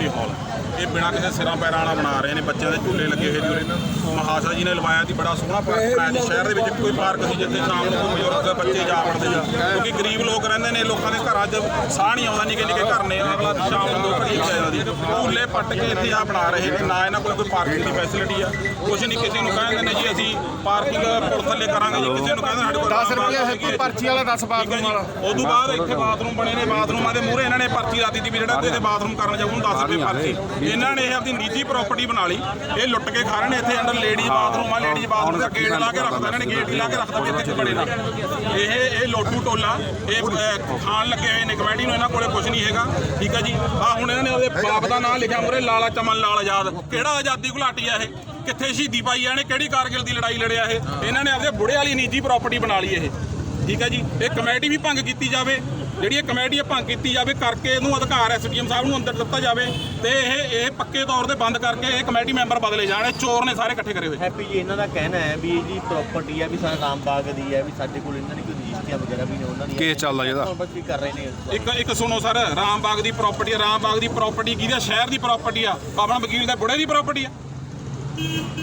Community hall. ਇਹ ਬਿਨਾਂ ਕਿਸੇ ਸਿਰਾਂ ਪੈਰਾਂ ਵਾਲਾ ਬਣਾ ਰਹੇ ਨੇ ਬੱਚਿਆਂ ਦੇ ਝੂਲੇ ਲੱਗੇ ਹੋਏ ਨੇ ਮਹਾਸ਼ਾ ਜੀ ਨੇ ਲਵਾਇਆ ਸੀ ਬੜਾ ਸੋਹਣਾ ਪਾਰਕ ਬਣਾਇਆ ਸੀ ਸ਼ਹਿਰ ਦੇ ਵਿੱਚ ਕੋਈ ਪਾਰਕ ਸੀ ਜਿੱਥੇ ਸ਼ਾਮ ਨੂੰ ਕੋਈ ਬਜ਼ੁਰਗ ਬੱਚੇ ਜਾ ਵੜਦੇ ਜਾ। ਕਿਉਂਕਿ ਗਰੀਬ ਲੋਕ ਰਹਿੰਦੇ ਨੇ ਲੋਕਾਂ ਦੇ ਘਰਾਂ 'ਚ ਸਾਹ ਨਹੀਂ ਆਉਂਦਾ ਨਿੱਕੇ ਨਿੱਕੇ ਘਰ ਨੇ। ਅਗਲਾ ਸ਼ਾਮ ਨੂੰ ਦੋ ਘੜੀ ਚਾਹੀਦਾ ਦੀ ਝੂਲੇ ਪੱਟ ਕੇ ਇੱਥੇ ਆ ਬਣਾ ਰਹੇ ਨੇ। ਨਾ ਇਹਨਾਂ ਕੋਲ ਕੋਈ ਪਾਰਕਿੰਗ ਦੀ ਫੈਸਿਲਿਟੀ ਆ। ਕੁਛ ਨਹੀਂ ਕਿਸੇ ਨੂੰ ਕਹਿੰਦੇ ਨੇ ਜੀ ਅਸੀਂ ਪਾਰਕਿੰਗ ਪੁਲ ਥੱਲੇ ਕਰਾਂਗੇ ਜੀ। ਕਿਸੇ ਨੂੰ ਕਹਿੰਦੇ ਸਾਡੇ ਕੋਲ 10 ਰੁਪਏ ਹੈ ਪਰਚੀ ਵਾਲਾ 10 ਬਾਥਰੂਮ ਵਾਲਾ। ਉਦੋਂ ਬਾਅਦ ਇੱਥੇ ਬਾਥਰੂਮ ਬਣੇ ਨੇ। ਬਾਥਰੂਮਾਂ ਦੇ ਮੂਹਰੇ ਇਹਨਾਂ ਨੇ ਪਰਚੀ ਲਾਤੀ ਦੀ ਵੀ ਜਿਹੜਾ ਇਹਦੇ ਬਾਥਰੂਮ ਕਰਨ ਜਾਊ ਉਹਨੂੰ 10 ਰੁਪਏ ਪਰਚੀ ਇਹਨਾਂ ਨੇ ਇਹ ਆਪਣੀ ਨਿੱਜੀ ਪ੍ਰਾਪਰਟੀ ਬਣਾ ਲਈ। ਇਹ ਲੁੱਟ ਕੇ ਖਾ ਰਹੇ ਨੇ ਇੱਥੇ ਅੰਦਰ ਲੇਡੀਜ਼ ਬਾਥਰੂਮ ਆ ਲੇਡੀਜ਼ ਬਾਥਰੂਮ ਦਾ ਗੇਟ ਲਾ ਕੇ ਰੱਖਦਾ ਇਹਨਾਂ ਨੇ ਗੇਟ ਹੀ ਲਾ ਕੇ ਰੱਖਦਾ ਵੀ ਇੱਥੇ ਬੜੇ ਨਾ। ਇਹ ਇਹ ਲੋਟੂ ਟੋਲਾ ਇਹ ਖਾਣ ਲੱਗੇ ਹੋਏ ਨੇ ਕਮੇਟੀ ਨੂੰ ਇਹਨਾਂ ਕੋਲੇ ਕੁਝ ਨਹੀਂ ਹੈਗਾ। ਠੀਕ ਹੈ ਜੀ? ਆ ਹੁਣ ਇਹਨਾਂ ਨੇ ਉਹਦੇ ਬਾਪ ਦਾ ਨਾਮ ਲਿਖਿਆ ਮੂਹਰੇ ਲਾਲਾ ਚਮਨ ਲਾਲ ਆਜ਼ਾਦ। ਕਿਹੜਾ ਆਜ਼ਾਦੀ ਘੁਲਾਟੀ ਆ ਇਹ? ਕਿੱਥੇ ਸ਼ਹੀਦੀ ਪਾਈ ਆ ਇਹਨੇ? ਕਿਹੜੀ ਕਾਰਗਿਲ ਦੀ ਲੜਾਈ ਲੜਿਆ ਇਹ? ਇਹਨਾਂ ਨੇ ਆਪਦੇ ਬੁੜੇ ਵਾਲੀ ਨਿੱਜੀ ਪ੍ਰਾਪਰਟੀ ਬਣਾ ਲਈ ਇਹ। ਠੀਕ ਹੈ ਜੀ? ਇਹ ਕਮੇਟੀ ਵੀ ਭੰਗ ਕੀਤੀ ਜਾਵੇ। ਜਿਹੜੀ ਇਹ ਕਮੇਟੀ ਹੈ ਭੰਗ ਕੀਤੀ ਜਾਵੇ ਕਰਕੇ ਇਹਨੂੰ ਅਧਿਕਾਰ ਐਸਡੀਐਮ ਸਾਹਿਬ ਨੂੰ ਅੰਦਰ ਦਿੱਤਾ ਜਾਵੇ ਤੇ ਇਹ ਇਹ ਪੱਕੇ ਤੌਰ ਤੇ ਬੰਦ ਕਰਕੇ ਇਹ ਕਮੇਟੀ ਮੈਂਬਰ ਬਦਲੇ ਜਾਣ। ਇਹ ਚੋਰ ਨੇ ਸਾਰੇ ਇਕੱਠੇ ਕਰੇ ਹੋਏ। ਹੈਪੀ ਜੀ ਇਹਨਾਂ ਦਾ ਕਹਿਣਾ ਹੈ ਵੀ ਇਹ ਜੀ ਪ੍ਰਾਪਰਟੀ ਹੈ ਵੀ ਸਾਡਾ ਰਾਮ ਬਾਗ ਦੀ ਹੈ ਵੀ ਸਾਡੇ ਕੋਲ ਇਹਨਾਂ ਦੀ ਕੋਈ ਰਜਿਸਟਰੀਆਂ ਵਗੈਰਾ ਵੀ ਨੇ ਉਹਨਾਂ ਦੀ ਕੇਸ ਚੱਲਦਾ। ਹੁਣ ਬਸ ਵੀ ਕਰ ਰਹੇ ਨੇ ਇੱਕ ਇੱਕ ਸੁਣੋ ਸਰ ਰਾਮਬਾਗ ਦੀ ਪ੍ਰਾਪਰਟੀ ਹੈ ਰਾਮਬਾਗ ਦੀ ਪ੍ਰਾਪਰਟੀ ਕਿਹਦੀ ਸ਼ਹਿਰ ਦੀ ਪ੍ਰਾਪਰਟੀ ਆ। ਆਪਣਾ ਵਕੀਲ ਦਾ ਬੁੜੇ ਦੀ ਪ੍ਰਾਪਰਟੀ ਆ।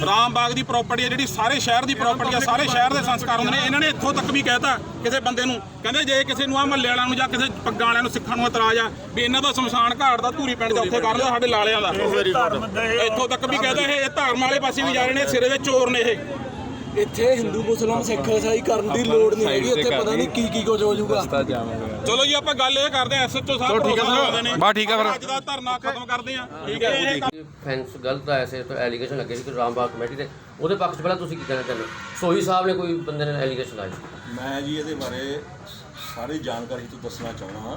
ਰਾਮਬਾਗ ਦੀ ਪ੍ਰਾਪਰਟੀ ਆ ਜਿਹੜੀ ਸਾਰੇ ਸ਼ਹਿਰ ਦੀ ਪ੍ਰਾਪਰਟੀ ਆ ਸਾਰੇ ਸ਼ਹਿਰ ਦੇ ਸੰਸਕਾਰ ਹੁੰਦੇ ਨੇ। ਇਹਨਾਂ ਨੇ ਇੱਥੋਂ ਤੱਕ ਵੀ ਕਹਿਤਾ ਕਿਸੇ ਬੰਦੇ ਨੂੰ। ਕਹਿੰਦੇ ਜੇ ਕਿਸੇ ਨੂੰ ਆ ਮਹੱਲੇ ਵਾਲਿਆਂ ਨੂੰ ਜਾਂ ਕਿਸੇ ਪੱਗਾਂ ਵਾਲਿਆਂ ਨੂੰ ਸਿੱਖਣ ਨੂੰ ਇਤਰਾਜ਼ ਆ ਵੀ ਇਹਨਾਂ ਦਾ ਸ਼ਮਸ਼ਾਨ ਘਾਟ ਦਾ ਧੂਰੀ ਪਿੰਡ ਦਾ ਉੱਥੇ ਕਰ ਲਓ ਸਾਡੇ ਲਾਲਿਆਂ ਦਾ। ਇੱਥੋਂ ਤੱਕ ਵੀ ਕਹਿੰਦੇ ਇਹ ਇਹ ਧਰਮ ਵਾਲੇ ਪਾਸੇ ਵੀ ਜਾ ਰਹੇ ਨੇ ਸਿਰੇ ਦੇ ਚੋਰ ਨੇ ਇਹ। ਇੱਥੇ ਹਿੰਦੂ ਮੁਸਲਮਾਨ ਸਿੱਖ ਇਸਾਈ ਕਰਨ ਦੀ ਲੋੜ ਨਹੀਂ ਹੈਗੀ ਇੱਥੇ ਪਤਾ ਨਹੀਂ ਕੀ ਕੀ ਕੁਝ ਹੋ ਜਾਊਗਾ। ਚਲੋ ਜੀ ਆਪਾਂ ਗੱਲ ਇਹ ਕਰਦੇ ਆ ਐਸਐਚਓ ਸਾਹਿਬ ਠੀਕ ਹੈ ਬਸ ਠੀਕ ਹੈ ਫਿਰ। ਅੱਜ ਦਾ ਧਰਨਾ ਖਤਮ ਕਰਦੇ ਆ ਠੀਕ ਹੈ ਇਹ ਫੈਂਸ ਗਲਤ ਆਇਆ ਸੀ ਤੇ ਐਲੀਗੇਸ਼ਨ ਲੱਗੇ ਸੀ ਕਿ ਰਾਮਬਾਗ ਕਮੇਟੀ ਦੇ। ਉਹਦੇ ਪੱਖ 'ਚ ਪਹਿਲਾਂ ਤੁਸੀਂ ਕੀ ਕਹਿਣਾ ਚਾਹੁੰਦੇ ਹੋ? ਸੋਹੀ ਸਾਹਿਬ ਨੇ ਕੋਈ ਬੰਦੇ ਨੇ ਐਲੀਗੇਸ਼ਨ ਲਾਇਆ ਮੈਂ ਜੀ ਇਹਦੇ ਬਾਰੇ ਸਾਰੀ ਜਾਣਕਾਰੀ ਤੋਂ ਦੱਸਣਾ ਚਾਹੁੰਦਾ ਹਾਂ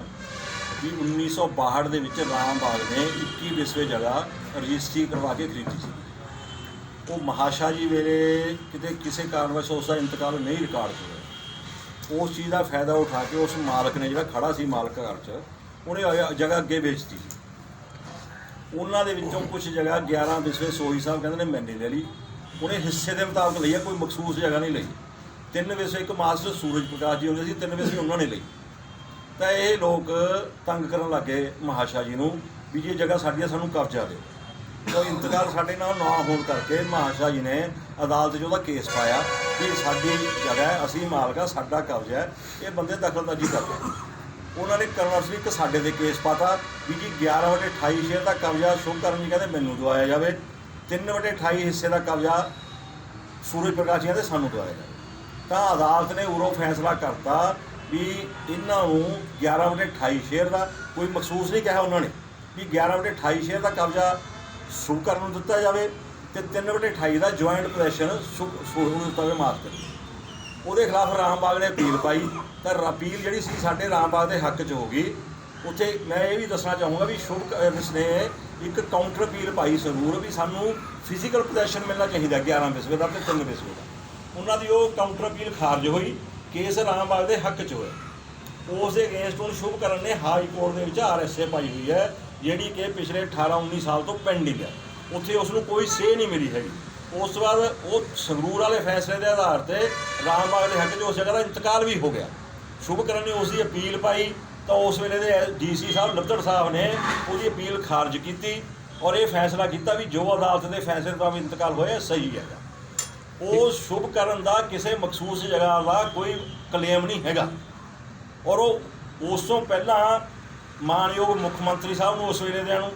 ਕਿ 1962 ਦੇ ਵਿੱਚ ਰਾਮ ਬਾਗ ਨੇ 21 ਵਿਸਵੇ ਜਗ੍ਹਾ ਰਜਿਸਟਰੀ ਕਰਵਾ ਕੇ ਖਰੀਦੀ ਸੀ। ਉਹ ਮਹਾਸ਼ਾ ਜੀ ਵੇਲੇ ਕਿਤੇ ਕਿਸੇ ਕਾਰਨਵਸ਼ ਉਸ ਦਾ ਇੰਤਕਾਲ ਨਹੀਂ ਰਿਕਾਰਡ ਹੋਇਆ। ਉਸ ਚੀਜ਼ ਦਾ ਫਾਇਦਾ ਉਠਾ ਕੇ ਉਸ ਮਾਲਕ ਨੇ ਜਿਹੜਾ ਖੜਾ ਸੀ ਮਾਲਕ ਘਰ 'ਚ, ਉਹਨੇ ਅਗ- ਜਗ੍ਹਾ ਅੱਗੇ ਵੇਚਤੀ ਉਹਨਾਂ ਦੇ ਵਿੱਚੋਂ ਕੁਝ ਜਗ੍ਹਾ 11 ਵਿਸਵੇ ਸੋਹੀ ਸਾਹਿਬ ਕਹਿੰਦੇ ਨੇ ਮੈਨੇ ਲੈ ਲਈ। ਉਹਨੇ ਹਿੱਸੇ ਦੇ ਮੁਤਾਬਕ ਲਈ ਹੈ ਕੋਈ ਮਖਸੂਸ ਜਗ੍ਹਾ ਨਹੀਂ ਲਈ। ਤਿੰਨ ਵਿਸਵੇ ਇੱਕ ਮਾਸਟਰ ਸੂਰਜ ਪ੍ਰਕਾਸ਼ ਜੀ ਹੁੰਦੇ ਸੀ, ਤਿੰਨ ਵਿਸਵੇ ਉਹਨਾਂ ਨੇ ਲਈ। ਤਾਂ ਇਹ ਲੋਕ ਤੰਗ ਕਰਨ ਲੱਗੇ ਮਹਾਸ਼ਾ ਜੀ ਨੂੰ ਵੀ ਇਹ ਜਗ੍ਹਾ ਸਾਡੀਆਂ ਸਾਨੂੰ ਕਬਜ਼ਾ ਦਿਓ। ਤਾਂ ਇੰਤਕਾਲ ਸਾਡੇ ਨਾਲ ਨਾ ਹੋਣ ਕਰਕੇ ਮਹਾਸ਼ਾ ਜੀ ਨੇ ਅਦਾਲਤ 'ਚ ਉਹਦਾ ਕੇਸ ਪਾਇਆ ਵੀ ਸਾਡੀ ਜਗ੍ਹਾ ਹੈ, ਅਸੀਂ ਮਾਲਕ ਆ, ਸਾਡਾ ਕਬਜ਼ਾ ਹੈ, ਇਹ ਬੰਦੇ ਦਖਲਅੰਦਾਜ਼ੀ ਕਰਦੇ ਉਹਨਾਂ ਨੇ ਕਰਨਰਸਲੀ ਇੱਕ ਸਾਡੇ ਤੇ ਕੇਸ ਪਾਤਾ ਵੀ ਜੀ 11 ਵਟੇ 28 ਸ਼ੇਅਰ ਦਾ ਕਬਜ਼ਾ ਸ਼ੁਭਕਰਨ ਜੀ ਕਹਿੰਦੇ ਮੈਨੂੰ ਦਵਾਇਆ ਜਾਵੇ 3 ਵਟੇ 28 ਹਿੱਸੇ ਦਾ ਕਬਜ਼ਾ ਸੂਰਜ ਪ੍ਰਕਾਸ਼ ਜੀ ਦੇ ਸਾਨੂੰ ਦਵਾਇਆ ਜਾਵੇ। ਤਾਂ ਅਦਾਲਤ ਨੇ ਉਰੋਂ ਫੈਸਲਾ ਕਰਤਾ ਵੀ ਇਹਨਾਂ ਨੂੰ 11 ਵਟੇ 28 ਸ਼ੇਅਰ ਦਾ ਕੋਈ ਮਖਸੂਸ ਨਹੀਂ ਕਿਹਾ ਉਹਨਾਂ ਨੇ ਵੀ 11 ਵਟੇ 28 ਸ਼ੇਅਰ ਦਾ ਕਬਜ਼ਾ ਸ਼ੁਭ ਕਰਨ ਨੂੰ ਦਿੱਤਾ ਜਾਵੇ। ਤੇ 3 ਵਟੇ 28 ਦਾ ਜੁਆਇੰਟ ਪੋਜੀਸ਼ਨ ਸੂਰਜ ਨੂੰ ਦਿੱਤਾ ਜਾਵੇ ਮਾਸਟਰ ਉਹਦੇ ਖਿਲਾਫ ਰਾਮਬਾਗ ਨੇ ਅਪੀਲ ਪਾਈ, ਤਾਂ ਅਪੀਲ ਜਿਹੜੀ ਸੀ ਸਾਡੇ ਰਾਮਬਾਗ ਦੇ ਹੱਕ 'ਚ ਹੋ ਗਈ। ਉੱਥੇ ਮੈਂ ਇਹ ਵੀ ਦੱਸਣਾ ਚਾਹੂੰਗਾ ਵੀ ਸ਼ੁਭ ਨੇ ਇੱਕ ਕਾਊਂਟਰ ਅਪੀਲ ਪਾਈ ਜ਼ਰੂਰ ਵੀ ਸਾਨੂੰ ਫਿਜ਼ੀਕਲ ਪੋਜੀਸ਼ਨ ਮਿਲਣਾ ਚਾਹੀਦਾ 11 ਵਿਸਵੇ ਦਾ ਤੇ 3 ਵਿਸਵੇ ਦਾ। ਉਹਨਾਂ ਦੀ ਉਹ ਕਾਊਂਟਰ ਅਪੀਲ ਖਾਰਜ ਹੋਈ, ਕੇਸ ਰਾਮਬਾਗ ਦੇ ਹੱਕ 'ਚ ਹੋਇਆ। ਉਸ ਦੇ ਅਗੇਂਸਟ ਉਹ ਸ਼ੁਭ ਕਰਨ ਨੇ ਹਾਈ ਕੋਰਟ ਦੇ ਵਿੱਚ ਆਰਐਸਏ ਪਾਈ ਹੋਈ ਹੈ, ਜਿਹੜੀ ਕਿ ਪਿਛਲੇ 18 19 ਸਾਲ ਤੋਂ ਪੈਂਡਿੰਗ ਹੈ। ਉੱਥੇ ਉਸ ਨੂੰ ਕੋਈ ਸੇ ਨਹੀਂ ਮਿਲੀ ਹੈਗੀ। ਉਸ ਤੋਂ ਬਾਅਦ ਉਹ ਸੰਗਰੂਰ ਵਾਲੇ ਫੈਸਲੇ ਦੇ ਆਧਾਰ ਤੇ ਰਾਮ ਬਾਗ ਦੇ ਹੱਕ 'ਚ ਉਸ ਜਗ੍ਹਾ ਦਾ ਇੰਤਕਾਲ ਵੀ ਹੋ ਗਿਆ। ਸ਼ੁਭ ਕਰਨ ਨੇ ਉਸ ਦੀ ਅਪੀਲ ਪਾਈ ਤਾਂ ਉਸ ਵੇਲੇ ਦੇ ਡੀਸੀ ਸਾਹਿਬ ਲੱਤੜ ਸਾਹਿਬ ਨੇ ਉਹਦੀ ਅਪੀਲ ਖਾਰਜ ਕੀਤੀ ਔਰ ਇਹ ਫੈਸਲਾ ਕੀਤਾ ਵੀ ਜੋ ਅਦਾਲਤ ਦੇ ਫੈਸਲੇ ਤੋਂ ਇੰਤਕਾਲ ਹੋਇਆ ਸਹੀ ਹੈਗਾ। ਉਹ ਸ਼ੁਭ ਕਰਨ ਦਾ ਕਿਸੇ ਮਖਸੂਸ ਜਗ੍ਹਾ ਦਾ ਕੋਈ ਕਲੇਮ ਨਹੀਂ ਹੈਗਾ। ਔਰ ਉਹ ਉਸ ਤੋਂ ਪਹਿਲਾਂ ਮਾਨਯੋਗ ਮੁੱਖ ਮੰਤਰੀ ਸਾਹਿਬ ਨੂੰ ਉਸ ਵੇਲੇ ਦੇ ਨੂੰ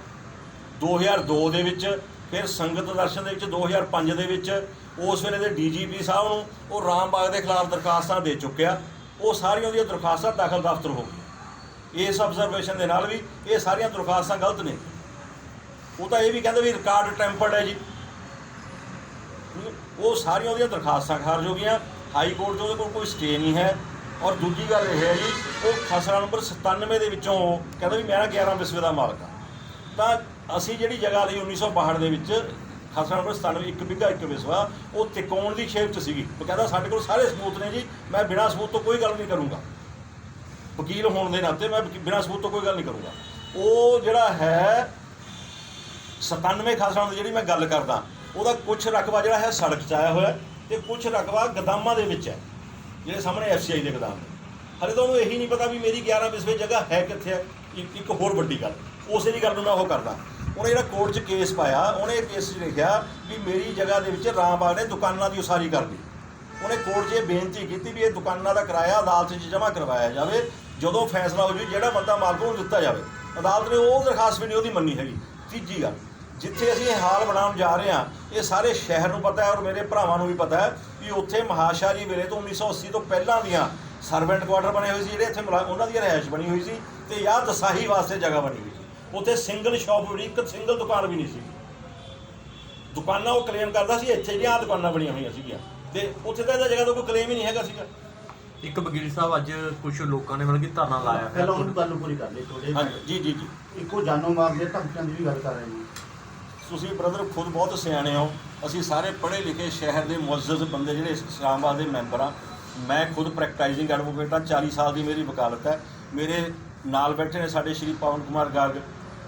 2002 ਦੇ ਵਿੱਚ, ਫਿਰ ਸੰਗਤ ਦਰਸ਼ਨ ਦੇ ਵਿੱਚ 2005 ਦੇ ਵਿੱਚ, ਉਸ ਵੇਲੇ ਦੇ ਡੀਜੀਪੀ ਸਾਹਿਬ ਨੂੰ ਉਹ ਰਾਮਬਾਗ ਦੇ ਖਿਲਾਫ ਦਰਖਾਸਤਾਂ ਦੇ ਚੁੱਕਿਆ। ਉਹ ਸਾਰੀਆਂ ਉਹਦੀਆਂ ਦਰਖਾਸਤਾਂ ਦਾਖਲ ਦਫ਼ਤਰ ਹੋ ਗਈਆਂ। ਇਸ ਆਬਜ਼ਰਵੇਸ਼ਨ ਦੇ ਨਾਲ ਵੀ ਇਹ ਸਾਰੀਆਂ ਦਰਖਾਸਤਾਂ ਗਲਤ ਨੇ। ਉਹ ਤਾਂ ਇਹ ਵੀ ਕਹਿੰਦੇ ਵੀ ਰਿਕਾਰਡ ਟੈਂਪਰਡ ਹੈ ਜੀ। ਉਹ ਸਾਰੀਆਂ ਉਹਦੀਆਂ ਦਰਖਾਸਤਾਂ ਖਾਰਜ ਹੋ ਗਈਆਂ। ਹਾਈ ਕੋਰਟ 'ਚ ਉਹਦੇ ਕੋਲ ਕੋਈ ਸਟੇ ਨਹੀਂ ਹੈ। ਔਰ ਦੂਜੀ ਗੱਲ ਇਹ ਹੈ ਜੀ, ਉਹ ਖਸਰਾ ਨੰਬਰ 97 ਦੇ ਵਿੱਚੋਂ ਕਹਿੰਦਾ ਵੀ ਮੈਂ ਨਾ 11 ਵਿਸਵੇ ਦਾ ਮਾਲਕ ਹਾਂ। ਤਾਂ ਅਸੀਂ ਜਿਹੜੀ ਜਗ੍ਹਾ ਲਈ 1962 ਦੇ ਵਿੱਚ ਖਸਰਾ ਨੰਬਰ 97 ਇੱਕ ਬਿੱਗਾ ਇੱਕ ਵਿਸਵਾ, ਉਹ ਤਿਕੋਣ ਦੀ ਸ਼ੇਪ 'ਚ ਸੀਗੀ। ਉਹ ਕਹਿੰਦਾ ਸਾਡੇ ਕੋਲ ਸਾਰੇ ਸਬੂਤ ਨੇ ਜੀ, ਮੈਂ ਬਿਨਾਂ ਸਬੂਤ ਤੋਂ ਕੋਈ ਗੱਲ ਨਹੀਂ ਕਰੂੰਗਾ। ਵਕੀਲ ਹੋਣ ਦੇ ਨਾਤੇ ਮੈਂ ਬਿਨਾਂ ਸਬੂਤ ਤੋਂ ਕੋਈ ਗੱਲ ਨਹੀਂ ਕਰੂੰਗਾ। ਉਹ ਜਿਹੜਾ ਹੈ 97 ਖਾਸਾਂ ਦੀ ਜਿਹੜੀ ਮੈਂ ਗੱਲ ਕਰਦਾ, ਉਹਦਾ ਕੁਝ ਰਕਬਾ ਜਿਹੜਾ ਹੈ ਸੜਕ 'ਚ ਆਇਆ ਹੋਇਆ ਹੈ ਤੇ ਕੁਝ ਰਕਬਾ ਗਦਾਮਾਂ ਦੇ ਵਿੱਚ ਹੈ, ਜਿਹੜੇ ਸਾਹਮਣੇ ਐਫਸੀਆਈ ਦੇ ਗਦਾਮ ਨੇ। ਹਲੇ ਤਾਂ ਉਹਨੂੰ ਇਹੀ ਨਹੀਂ ਪਤਾ ਵੀ ਮੇਰੀ 11 ਵਿਸਵੇ ਜਗ੍ਹਾ ਹੈ ਕਿੱਥੇ ਹੈ। ਇੱਕ ਇੱਕ ਹੋਰ ਵੱਡੀ ਗੱਲ, ਉਸੇ ਦੀ ਗੱਲ ਨੂੰ ਮੈਂ ਉਹ ਕਰਦਾ। ਉਹਨੇ ਜਿਹੜਾ ਕੋਰਟ 'ਚ ਕੇਸ ਪਾਇਆ, ਉਹਨੇ ਕੇਸ 'ਚ ਲਿਖਿਆ ਵੀ ਮੇਰੀ ਜਗ੍ਹਾ ਦੇ ਵਿੱਚ ਰਾਮਬਾਗ ਨੇ ਦੁਕਾਨਾਂ ਦੀ ਉਸਾਰੀ ਕਰ ਲਈ। ਉਹਨੇ ਕੋਰਟ 'ਚ ਇਹ ਬੇਨਤੀ ਕੀਤੀ ਵੀ ਇਹ ਦੁਕਾਨਾਂ ਦਾ ਕਿਰਾਇਆ ਅਦਾਲਤ 'ਚ ਜਮ੍ਹਾਂ ਕਰਵਾਇਆ ਜਾਵੇ, ਜਦੋਂ ਫੈਸਲਾ ਹੋ ਜਾਵੇ, ਜਿਹੜਾ ਬੰਦਾ ਮਾਲਕ ਉਹਨੂੰ ਦਿੱਤਾ ਜਾਵੇ। ਅਦਾਲਤ ਨੇ ਉਹ ਦਰਖਾਸਤ ਵੀ ਨਹੀਂ ਉਹਦੀ ਮੰਨੀ ਹੈਗੀ। ਤੀਜੀ ਗੱਲ, ਜਿੱਥੇ ਅਸੀਂ ਇਹ ਹਾਲ ਬਣਾਉਣ ਜਾ ਰਹੇ ਹਾਂ, ਇਹ ਸਾਰੇ ਸ਼ਹਿਰ ਨੂੰ ਪਤਾ ਹੈ ਔਰ ਮੇਰੇ ਭਰਾਵਾਂ ਨੂੰ ਵੀ ਪਤਾ ਹੈ ਵੀ ਉੱਥੇ ਮਹਾਸ਼ਾ ਜੀ ਵੇਲੇ ਤੋਂ 1980 ਤੋਂ ਪਹਿਲਾਂ ਦੀਆਂ ਸਰਵੈਂਟ ਕੁਆਟਰ ਬਣੇ ਹੋਏ ਸੀ, ਜਿਹੜੇ ਇੱਥੇ ਮੁਲਾ- ਉਹਨਾਂ ਦੀ ਰਿਹਾਇਸ਼ ਬਣੀ ਹੋਈ ਸੀ ਤੇ ਯਾ ਦਸਾਹੀ ਵਾਸਤੇ ਜਗ੍ਹਾ ਬਣੀ ਹੋਈ ਸੀ। ਉੱਥੇ ਸਿੰਗਲ ਸ਼ਾਪ ਵੀ ਨਹੀਂ ਇੱਕ ਸਿੰਗਲ ਦੁਕਾਨ ਵੀ ਨਹੀਂ ਸੀ। ਦੁਕਾਨਾਂ ਉਹ ਕਲੇਮ ਕਰਦਾ ਸੀ ਇੱਥੇ ਜਿਹੜੀਆਂ ਦੁਕਾਨਾਂ ਬਣੀਆਂ ਹੋਈਆਂ ਸੀਗੀਆਂ। ਤੇ ਉੱਥੇ ਤਾਂ ਇਹਦਾ ਜਗ੍ਹਾ ਦਾ ਕੋਈ ਕਲੇਮ ਹੀ ਨਹੀਂ ਹੈਗਾ ਸੀਗਾ। ਇੱਕ ਵਕੀਲ ਸਾਹਿਬ ਅੱਜ ਕੁਝ ਲੋਕਾਂ ਨੇ ਮਤਲਬ ਕਿ ਧਰਨਾ ਲਾਇਆ ਪਹਿਲਾਂ ਉਹਨੂੰ ਗੱਲ ਪੂਰੀ ਕਰ ਲਈ ਥੋੜੇ ਹਾਂਜੀ ਜੀ ਜੀ ਜੀ। ਇੱਕੋ ਜਾਨੋਂ ਮਾਰ ਦੇ ਧਮਕੀਆਂ ਦੀ ਵੀ ਗੱਲ ਕਰ ਰਹੇ ਨੇ। ਤੁਸੀਂ ਬ੍ਰਦਰ ਖੁਦ ਬਹੁਤ ਸਿਆਣੇ ਹੋ। ਅਸੀਂ ਸਾਰੇ ਪੜ੍ਹੇ ਲਿਖੇ ਸ਼ਹਿਰ ਦੇ ਮੁਅੱਜ਼ਜ਼ ਬੰਦੇ ਜਿਹੜੇ ਇਸਲਾਮਾਬਾਦ ਦੇ ਮੈਂਬਰ ਆ। ਮੈਂ ਖੁਦ ਪ੍ਰੈਕਟਾਈਜ਼ਿੰਗ ਐਡਵੋਕੇਟ ਆ 40 ਸਾਲ ਦੀ ਮੇਰੀ ਵਕਾਲਤ ਹੈ। ਮੇਰੇ ਨਾਲ ਬੈਠੇ ਨੇ ਸਾਡੇ ਸ਼੍ਰੀ ਪਵਨ ਕੁਮਾਰ ਗਾਰਗ।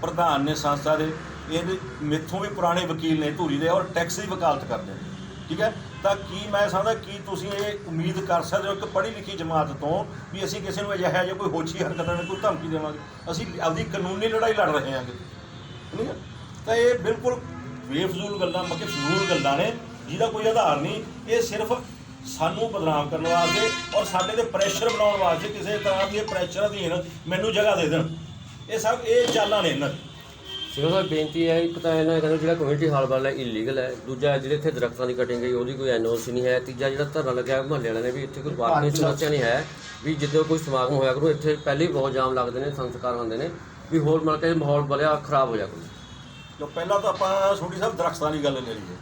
ਪ੍ਰਧਾਨ ਨੇ ਸੰਸਥਾ ਦੇ ਇਹ ਮੇਥੋਂ ਵੀ ਪੁਰਾਣੇ ਵਕੀਲ ਨੇ ਧੂਰੀ ਦੇ ਔਰ ਟੈਕਸ ਦੀ ਵਕਾਲਤ ਕਰਦੇ ਨੇ। ਠੀਕ ਹੈ? ਤਾਂ ਕੀ ਮੈਂ ਸਮਝਦਾ, ਕੀ ਤੁਸੀਂ ਇਹ ਉਮੀਦ ਕਰ ਸਕਦੇ ਹੋ ਇੱਕ ਪੜ੍ਹੀ ਲਿਖੀ ਜਮਾਤ ਤੋਂ ਵੀ ਅਸੀਂ ਕਿਸੇ ਨੂੰ ਅਜਿਹਾ ਜਿਹਾ ਕੋਈ ਹੋਛੀ ਹਰਕਤ ਨਾਲ ਕੋਈ ਧਮਕੀ ਦੇਵਾਂਗੇ? ਅਸੀਂ ਆਪਦੀ ਕਾਨੂੰਨੀ ਲੜਾਈ ਲੜ ਰਹੇ ਹਾਂਗੇ। ਠੀਕ ਹੈ? ਤਾਂ ਇਹ ਬਿਲਕੁਲ ਬੇਫਜ਼ੂਲ ਗੱਲਾਂ ਮੱਕੇ ਫਜ਼ੂਲ ਗੱਲਾਂ ਨੇ, ਜਿਹਦਾ ਕੋਈ ਆਧਾਰ ਨਹੀਂ। ਇਹ ਸਿਰਫ ਸਾਨੂੰ ਬਦਨਾਮ ਕਰਨ ਵਾਸਤੇ ਔਰ ਸਾਡੇ ਤੇ ਪ੍ਰੈਸ਼ਰ ਬਣਾਉਣ ਵਾਸਤੇ ਕਿਸੇ ਤਰ੍ਹਾਂ ਦੀ ਪ੍ਰੈਸ਼ਰ ਅਧੀਨ ਮੈਨੂੰ ਜਗ੍ਹਾ ਦੇ ਦੇਣ। ਇਹ ਸਭ ਇਹ ਚਾਲਾਂ ਨੇ ਇਹਨਾਂ ਦੀ। ਸਿਰਫ ਸਾਹਿਬ ਬੇਨਤੀ ਹੈ ਇੱਕ ਤਾਂ ਇਹਨਾਂ ਕਹਿੰਦੇ ਜਿਹੜਾ ਕਮਿਊਨਿਟੀ ਹਾਲ ਵਾਲਾ ਇਲੀਗਲ ਹੈ ਦੂਜਾ ਜਿਹੜੇ ਇੱਥੇ ਦਰਖਤਾਂ ਦੀ ਕਟਿੰਗ ਗਈ ਉਹਦੀ ਕੋਈ ਐਨਓਸੀ ਨਹੀਂ ਹੈ ਤੀਜਾ ਜਿਹੜਾ ਧਰਨਾ ਲੱਗਿਆ ਮਹੱਲੇ ਵਾਲਿਆਂ ਨੇ ਵੀ ਇੱਥੇ ਕੋਈ ਦੀ ਸਮੱਸਿਆ ਨਹੀਂ ਹੈ ਵੀ ਜਿੱਦੋਂ ਕੋਈ ਸਮਾਗਮ ਹੋਇਆ ਕਰੂ ਇੱਥੇ ਪਹਿਲੇ ਹੀ ਬਹੁਤ ਜਾਮ ਲੱਗਦੇ ਨੇ ਸੰਸਕਾਰ ਹੁੰਦੇ ਨੇ ਵੀ ਹੋਰ ਮਤਲਬ ਕਿ ਮਾਹੌਲ ਬਲਿਆ ਖਰਾਬ ਹੋ ਜਾ ਕਰੂ ਜੋ ਪਹਿਲਾਂ ਤਾਂ ਆਪਾਂ ਛੋਟੀ ਸਾਹਿਬ ਦਰਖਤਾਂ ਦੀ ਗੱਲ ਲੈ ਲਈਏ।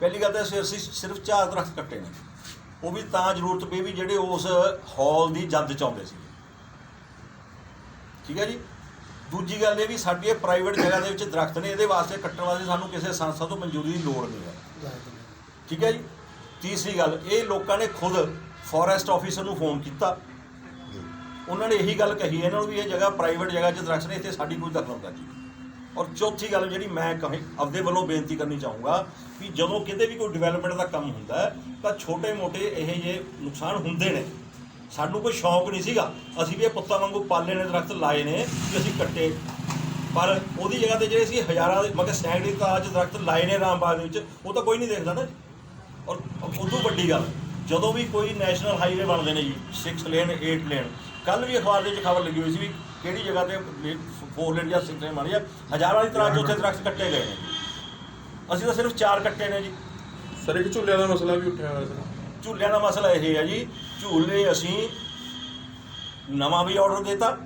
ਪਹਿਲੀ ਗੱਲ ਤਾਂ ਅਸੀਂ ਅਸੀਂ ਸਿਰਫ ਚਾਰ ਦਰਖਤ ਕੱਟੇ ਨੇ। ਉਹ ਵੀ ਤਾਂ ਜ਼ਰੂਰਤ ਪਈ ਵੀ ਜਿਹੜੇ ਉਸ ਹਾਲ ਦੀ ਜੱਦ ਚਾਹੁੰਦੇ ਸੀ। ਠੀਕ ਹੈ ਜੀ? ਦੂਜੀ ਗੱਲ ਇਹ ਵੀ ਸਾਡੀ ਇਹ ਪ੍ਰਾਈਵੇਟ ਜਗ੍ਹਾ ਦੇ ਵਿੱਚ ਦਰਖਤ ਨੇ, ਇਹਦੇ ਵਾਸਤੇ ਕੱਟਣ ਵਾਸਤੇ ਸਾਨੂੰ ਕਿਸੇ ਸੰਸਥਾ ਤੋਂ ਮਨਜ਼ੂਰੀ ਦੀ ਲੋੜ ਨਹੀਂ ਹੈ। ਠੀਕ ਹੈ ਜੀ? ਤੀਸਰੀ ਗੱਲ, ਇਹ ਲੋਕਾਂ ਨੇ ਖੁਦ ਫੋਰੈਸਟ ਆਫੀਸਰ ਨੂੰ ਫੋਨ ਕੀਤਾ। ਉਹਨਾਂ ਨੇ ਇਹੀ ਗੱਲ ਕਹੀ, ਇਹਨਾਂ ਨੂੰ ਵੀ ਇਹ ਜਗ੍ਹਾ ਪ੍ਰਾਈਵੇਟ ਜਗ੍ਹਾ 'ਚ ਦਰਖਤ ਨੇ, ਇੱਥੇ ਸਾਡੀ ਕੋਈ ਦਖਲਅੰਦਾਜ਼ੀ ਨਹੀਂ ਔਰ ਚੌਥੀ ਗੱਲ ਜਿਹੜੀ ਮੈਂ ਕਹੀ, ਆਪਦੇ ਵੱਲੋਂ ਬੇਨਤੀ ਕਰਨੀ ਚਾਹੂੰਗਾ ਕਿ ਜਦੋਂ ਕਿਤੇ ਵੀ ਕੋਈ ਡਿਵੈਲਪਮੈਂਟ ਦਾ ਕੰਮ ਹੁੰਦਾ ਤਾਂ ਛੋਟੇ-ਮੋਟੇ ਇਹ ਜਿਹੇ ਨੁਕਸਾਨ ਹੁੰਦੇ ਨੇ। ਸਾਨੂੰ ਕੋਈ ਸ਼ੌਂਕ ਨਹੀਂ ਸੀਗਾ। ਅਸੀਂ ਵੀ ਇਹ ਪੁੱਤਾਂ ਵਾਂਗੂ ਪਾਲੇ ਨੇ, ਦਰਖਤ ਲਾਏ ਨੇ ਕਿ ਅਸੀਂ ਕੱਟੇ। ਪਰ ਉਹਦੀ ਜਗ੍ਹਾ ਤੇ ਜਿਹੜੇ ਸੀ ਹਜ਼ਾਰਾਂ ਦੇ, ਮਗਰ ਸੈਂਕੜੇ ਤਾਜ ਦਰਖਤ ਲਾਏ ਨੇ ਰਾਮਬਾਗ ਦੇ ਵਿੱਚ, ਉਹ ਤਾਂ ਕੋਈ ਨਹੀਂ ਦੇਖਦਾ ਨਾ ਔਰ ਉਦੋਂ ਵੱਡੀ ਗੱਲ, ਜਦੋਂ ਵੀ ਕੋਈ ਨੈਸ਼ਨਲ ਹਾਈਵੇ ਬਣਦੇ ਨੇ ਜੀ 6 ਲੇਨ 8 ਲੇਨ ਕੱਲ ਵੀ ਅਖਬਾਰ ਦੇ ਵਿੱਚ ਖਬਰ ਲੱਗੀ ਹੋਈ ਸੀ ਵੀ ਕਿਹੜੀ ਜਗ੍ਹਾ ਤੇ 4 ਲੇਨ ਜਾਂ 6 ਲੇਨ ਬਣ ਗਿਆ। ਹਜ਼ਾਰਾਂ ਦੀ ਤਰ੍ਹਾਂ ਉੱਥੇ ਦਰਖਤ ਕੱਟੇ ਗਏ ਨੇ। ਅਸੀਂ ਤਾਂ ਸਿਰਫ 4 ਕੱਟੇ ਨੇ ਜੀ। ਸਰ, ਇੱਕ ਝੂਲਿਆਂ ਦਾ ਮਸਲਾ ਵੀ ਉੱਠਿਆ ਹੋਇਆ ਸਰ ਝੂਲਿਆਂ ਦਾ ਮਸਲਾ ਇਹ ਹੈ ਜੀ ਝੂਲੇ ਅਸੀਂ ਨਵਾਂ ਵੀ ਆਰਡਰ ਦਿੱਤਾ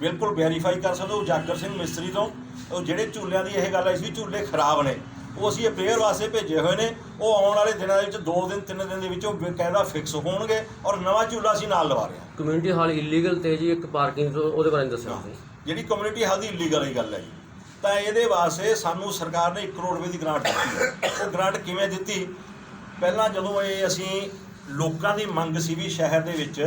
ਬਿਲਕੁਲ ਵੈਰੀਫਾਈ ਕਰ ਸਕਦੇ ਹੋ ਉਜਾਗਰ ਸਿੰਘ ਮਿਸਤਰੀ ਤੋਂ। ਉਹ ਜਿਹੜੇ ਝੂਲਿਆਂ ਦੀ ਇਹ ਗੱਲ ਆਈ ਸੀ ਝੂਲੇ ਖਰਾਬ ਨੇ ਉਹ ਅਸੀਂ ਰਿਪੇਅਰ ਵਾਸਤੇ ਭੇਜੇ ਹੋਏ ਨੇ। ਉਹ ਆਉਣ ਵਾਲੇ ਦਿਨਾਂ ਦੇ ਵਿੱਚ 2 ਦਿਨ 3 ਦਿਨ ਦੇ ਵਿੱਚ ਉਹ ਬਕਾਇਦਾ ਫਿਕਸ ਹੋਣਗੇ ਔਰ ਨਵਾਂ ਝੂਲਾ ਅਸੀਂ ਨਾਲ ਲਵਾ ਰਹੇ ਹਾਂ। ਕਮਿਊਨਿਟੀ ਹਾਲ ਇਲੀਗਲ ਤੇ ਜੀ ਇੱਕ ਪਾਰਕਿੰਗ ਉਹਦੇ ਬਾਰੇ ਦੱਸਣਾ ਤੁਸੀਂ ਜਿਹੜੀ ਕਮਿਊਨਿਟੀ ਹੈਲਥ ਦੀ ਇਲੀਗਲ ਹੀ ਗੱਲ ਹੈ ਜੀ। ਤਾਂ ਇਹਦੇ ਵਾਸਤੇ ਸਾਨੂੰ ਸਰਕਾਰ ਨੇ 1 ਕਰੋੜ ਰੁਪਏ ਦੀ ਗ੍ਰਾਂਟ ਦਿੱਤੀ ਹੈ। ਉਹ ਗ੍ਰਾਂਟ ਕਿਵੇਂ ਦਿੱਤੀ? ਪਹਿਲਾਂ ਜਦੋਂ ਇਹ ਅਸੀਂ ਲੋਕਾਂ ਦੀ ਮੰਗ ਸੀ ਵੀ ਸ਼ਹਿਰ ਦੇ ਵਿੱਚ